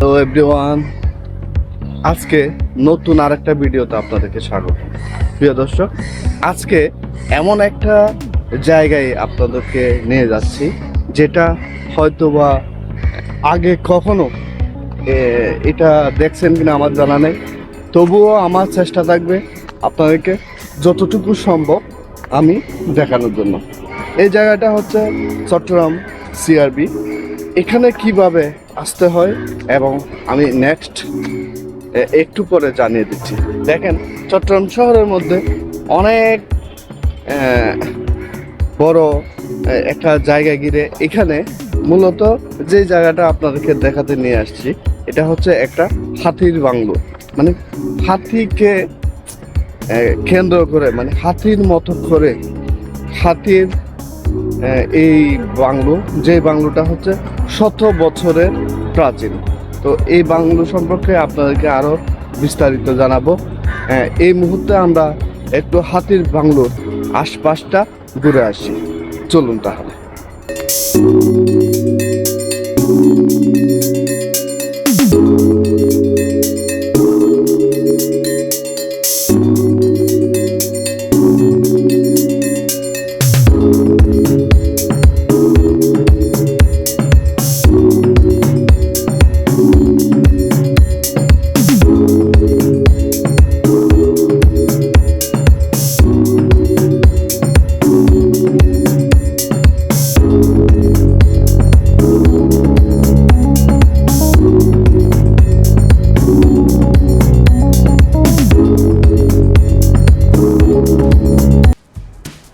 তো এভরিওয়ান আজকে নতুন আরেকটা ভিডিওতে আপনাদেরকে স্বাগত। প্রিয় দর্শক, আজকে এমন একটা জায়গায় আপনাদেরকে নিয়ে যাচ্ছি, যেটা হয়তো বা আগে কখনো এটা দেখছেন কিনা আমার জানা নেই। তবুও আমার চেষ্টা থাকবে আপনাদেরকে যতটুকু সম্ভব আমি দেখানোর জন্য। এই জায়গাটা হচ্ছে চট্টগ্রাম সিআরবি এখানে কীভাবে আসতে হয় এবং আমি নেক্সট একটু পরে জানিয়ে দিচ্ছি। দেখেন, চট্টগ্রাম শহরের মধ্যে অনেক বড় একটা জায়গা ঘিরে এখানে মূলত যে জায়গাটা আপনাদেরকে দেখাতে নিয়ে আসছি, এটা হচ্ছে একটা হাতির বাংলো। মানে হাতিকে কেন্দ্র করে মানে হাতির মতো করে হাতির এই বাংলো, যে বাংলোটা হচ্ছে শত বছরের প্রাচীন। তো এই বাংলো সম্পর্কে আপনাদেরকে আরও বিস্তারিত জানাব। হ্যাঁ এই মুহূর্তে আমরা একটু হাতির বাংলোর আশপাশটা ঘুরে আসি। চলুন তাহলে।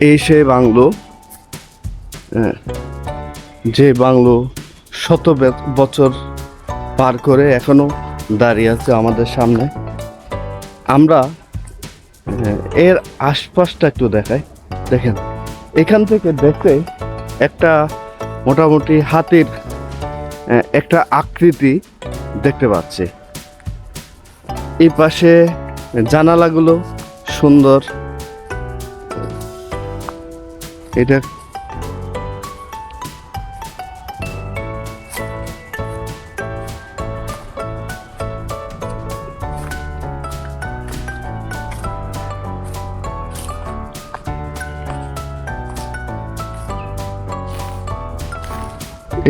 এই সেই বাংলো হ্যাঁ, যে বাংলো শত বছর পার করে এখনও দাঁড়িয়ে আছে আমাদের সামনে। আমরা হ্যাঁ, এর আশপাশটা একটু দেখাই। দেখেন এখান থেকে দেখতে একটা মোটামুটি হাতির একটা আকৃতি দেখতে পাচ্ছি। এই পাশে জানালাগুলো সুন্দর এটা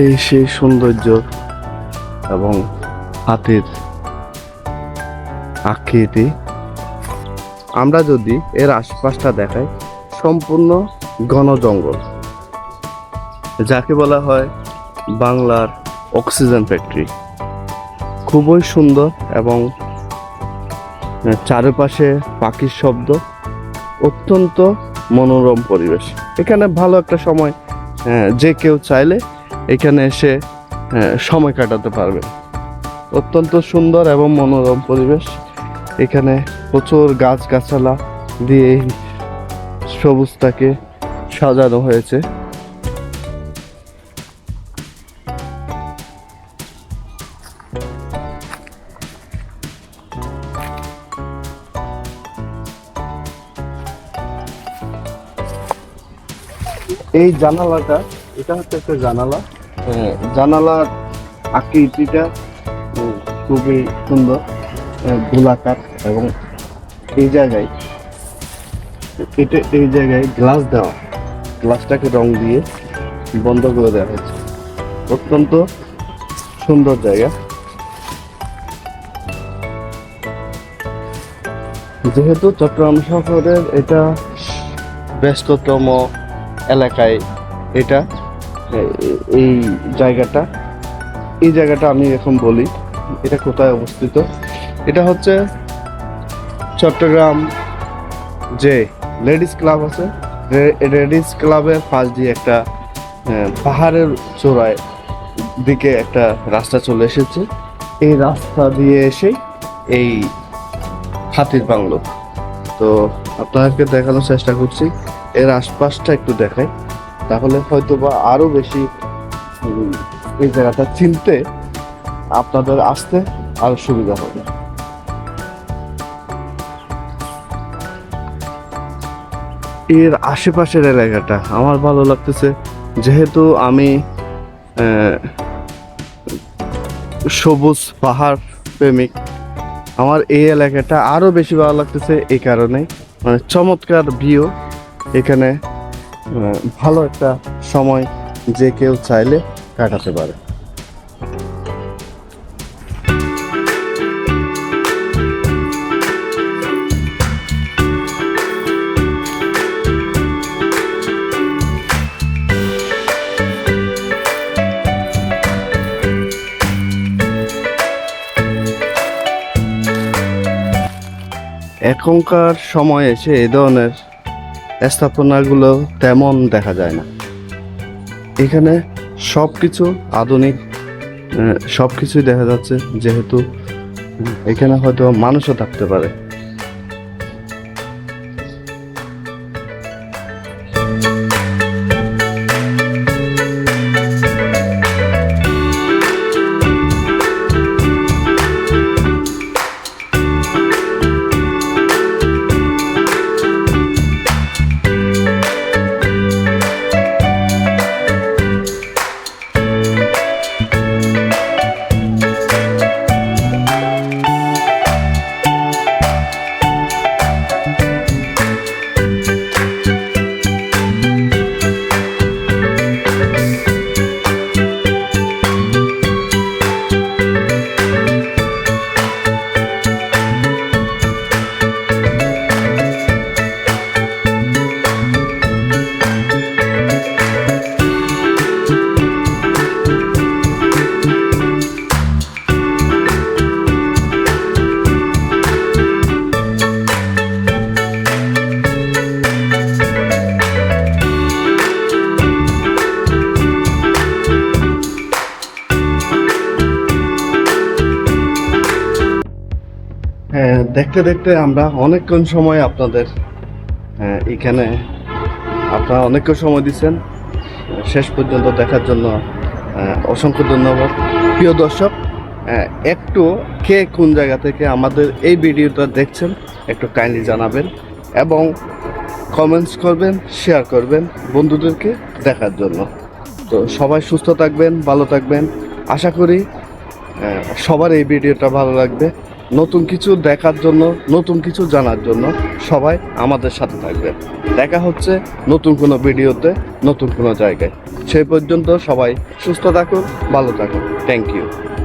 এই সেই সৌন্দর্য এবং হাতের আকৃতি। আমরা যদি এর আশপাশটা দেখাই সম্পূর্ণ ঘন জঙ্গল, যাকে বলা হয় বাংলার অক্সিজেন ফ্যাক্টরি। খুবই সুন্দর এবং চারপাশে পাখির শব্দ, অত্যন্ত মনোরম পরিবেশ। এখানে ভালো একটা সময় যে কেউ চাইলে এখানে এসে সময় কাটাতে পারবে। অত্যন্ত সুন্দর এবং মনোরম পরিবেশ। এখানে প্রচুর গাছগাছালা দিয়ে সবুজটাকে সাজানো হয়েছে। এই জানালাটা এটা হচ্ছে একটা জানালা। আহ, জানালার আকৃতিটা খুবই সুন্দর গোলাকার এবং এই জায়গায় এটা এই জায়গায় গ্লাস দেওয়া। গ্লাসটাকে রং দিয়ে বন্ধ করে দেওয়া হয়েছে। অত্যন্ত সুন্দর জায়গা। যেহেতু চট্টগ্রাম শহরের এটা ব্যস্ততম এলাকায় এটা এই জায়গাটা এই জায়গাটা আমি এখন বলি, এটা কোথায় অবস্থিত? এটা হচ্ছে চট্টগ্রাম যে লেডিস ক্লাব আছে লেডিস ক্লাবের পাশ দিয়ে একটা পাহাড়ের চূড়ায় দিকে একটা রাস্তা চলে এসেছে। এই রাস্তা দিয়ে এসে এই হাতির বাংলো। তো আপনাদেরকে দেখানোর চেষ্টা করছি, এর আশপাশটা একটু দেখাই। তাহলে হয়তো বা আরও বেশি এই জায়গাটা চিনতে আপনাদের আসতে আরও সুবিধা হবে। এর আশেপাশের এলাকাটা। আমার ভালো লাগতেছে, যেহেতু আমি সবুজ পাহাড় প্রেমিক, আমার এই এলাকাটা আরও বেশি ভালো লাগতেছে এই কারণে। মানে চমৎকার ভিউ, এখানে ভালো একটা সময় যে কেউ চাইলে কাটাতে পারে। এখনকার সময় এসে এ ধরনের স্থাপনাগুলো তেমন দেখা যায় না। এখানে সব কিছু আধুনিক সব কিছুই দেখা যাচ্ছে যেহেতু এখানে হয়তো মানুষও থাকতে পারে। দেখতে দেখতে আমরা অনেকক্ষণ সময় আপনাদের হ্যাঁ, এখানে আপনারা অনেকক্ষণ সময় দিচ্ছেন। শেষ পর্যন্ত দেখার জন্য অসংখ্য ধন্যবাদ। প্রিয় দর্শক আহ, একটু কে কোন জায়গা থেকে আমাদের এই ভিডিওটা দেখছেন একটু কাইন্ডলি জানাবেন এবং কমেন্টস করবেন শেয়ার করবেন বন্ধুদেরকে দেখার জন্য। তো সবাই সুস্থ থাকবেন ভালো থাকবেন। আশা করি সবার এই ভিডিওটা ভালো লাগবে। নতুন কিছু দেখার জন্য, নতুন কিছু জানার জন্য সবাই আমাদের সাথে থাকবে। দেখা হচ্ছে নতুন কোনো ভিডিওতে, নতুন কোনো জায়গায়। সেই পর্যন্ত সবাই সুস্থ থাকুন, ভালো থাকুন। Thank you